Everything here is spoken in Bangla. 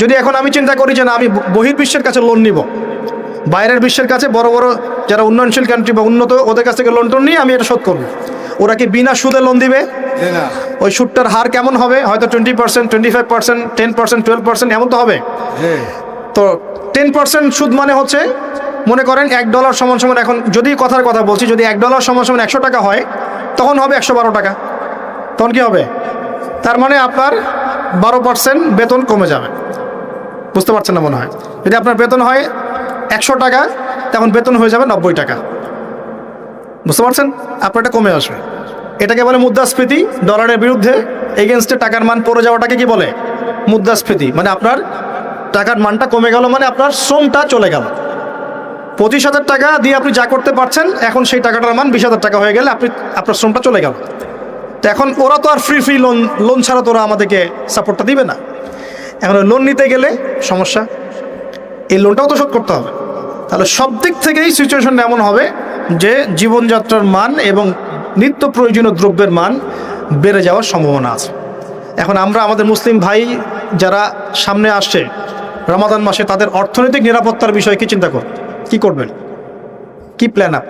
যদি এখন আমি চিন্তা করি যে না আমি বহির্বিশ্বের কাছে লোন নিব বাইরের বিশ্বের কাছে বড় বড় যারা উন্নয়নশীল কান্ট্রি বা উন্নত ওদের কাছ থেকে লোন টোন নিয়ে আমি এটা শোধ করব। ওরা কি বিনা সুদে লোন দিবে? ওই সুদটার হার কেমন হবে? হয়তো twenty percent twenty five percent ten percent twelve percent এমন তো হবে। তো টেন পার্সেন্ট সুদ মানে হচ্ছে মনে করেন এক ডলার সমান সমান এখন যদি কথার কথা বলছি যদি এক ডলার সমান সমান একশো টাকা হয় তখন হবে একশো বারো টাকা। তখন কি হবে? তার মানে আপনার বারো পার্সেন্ট বেতন কমে যাবে। বুঝতে পারছেন না মনে হয়। যদি আপনার বেতন হয় একশো টাকা তখন বেতন হয়ে যাবে নব্বই টাকা। বুঝতে পারছেন? আপনার এটা কমে আসবে। এটাকে বলে মুদ্রাস্ফীতি, ডলারের বিরুদ্ধে এগেনস্টে টাকার মান পড়ে যাওয়াটাকে কি বলে? মুদ্রাস্ফীতি। মানে আপনার টাকার মানটা কমে গেল মানে আপনার শ্রমটা চলে গেল। পঁচিশ হাজার টাকা দিয়ে আপনি যা করতে পারছেন, এখন সেই টাকাটার মান বিশ হাজার টাকা হয়ে গেলে আপনি, আপনার শ্রমটা চলে গেল। তো এখন ওরা তো আর ফ্রি ফ্রি লোন লোন ছাড়া তো ওরা আমাদেরকে সাপোর্টটা দিবে না। এখন লোন নিতে গেলে সমস্যা। এই লোনটাও তো শোধ করতে হবে। তাহলে সব দিক থেকেই সিচুয়েশন এমন হবে যে জীবনযাত্রার মান এবং নিত্য প্রয়োজনীয় দ্রব্যের মান বেড়ে যাওয়ার সম্ভাবনা আছে। এখন আমরা আমাদের মুসলিম ভাই যারা সামনে আসছে, রমাদান মাসে তাদের অর্থনৈতিক নিরাপত্তার বিষয়ে কি চিন্তা কর, কি করবেন? কি প্ল্যান আপ